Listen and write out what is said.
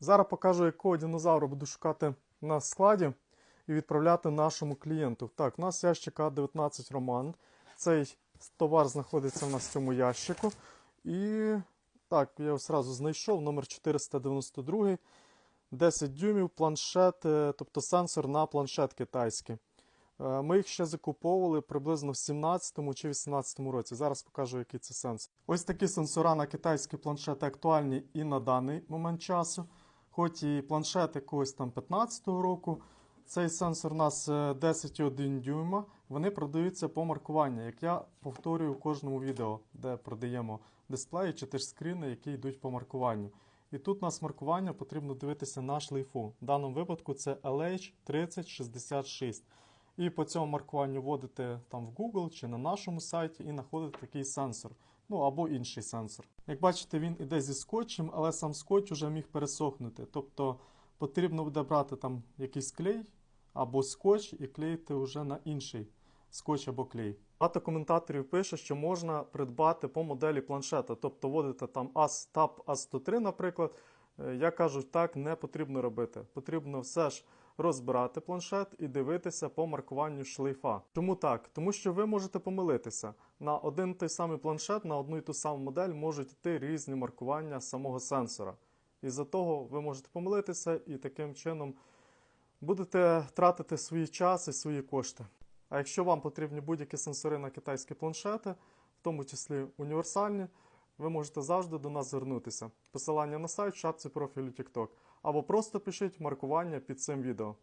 Зараз покажу, якого динозавра буду шукати на складі і відправляти нашому клієнту. Так, у нас ящик А19 Роман. Цей товар знаходиться в нас в цьому ящику. І так, я його одразу знайшов, номер 492, 10 дюймів, планшет, е, тобто сенсор на планшет китайський. Е, Ми їх ще закуповували приблизно в 17 чи 18 році. Зараз покажу, який це сенсор. Ось такі сенсора на китайські планшети актуальні і на даний момент часу. Хоч і планшет якогось там 15-го року. Цей сенсор у нас е, 10,1 дюйма. Вони продаються по маркуванню, як я повторюю в кожному відео, де продаємо дисплеї чи тачскріни, які йдуть по маркуванню. І тут у нас маркування потрібно дивитися на шлейфу. В даному випадку це LH3066. І по цьому маркуванню вводите там в Google чи на нашому сайті і знаходите такий сенсор. Ну або інший сенсор. Як бачите, він іде зі скотчем, але сам скотч уже міг пересохнути. Тобто потрібно буде брати там якийсь клей або скотч і клеїти вже на інший скотч або клей. Багато коментаторів пише, що можна придбати по моделі планшета, тобто вводите там AS Tab A103, наприклад. Е, Я кажу, так не потрібно робити. Потрібно все ж розбирати планшет і дивитися по маркуванню шлейфа. Чому так? Тому що ви можете помилитися. На один той самий планшет, на одну і ту саму модель можуть йти різні маркування самого сенсора. І за того ви можете помилитися і таким чином будете тратити свій час і свої кошти. А якщо вам потрібні будь-які сенсори на китайські планшети, в тому числі універсальні, ви можете завжди до нас звернутися. Посилання на сайт в шапці профілю TikTok. Або просто пишіть маркування під цим відео.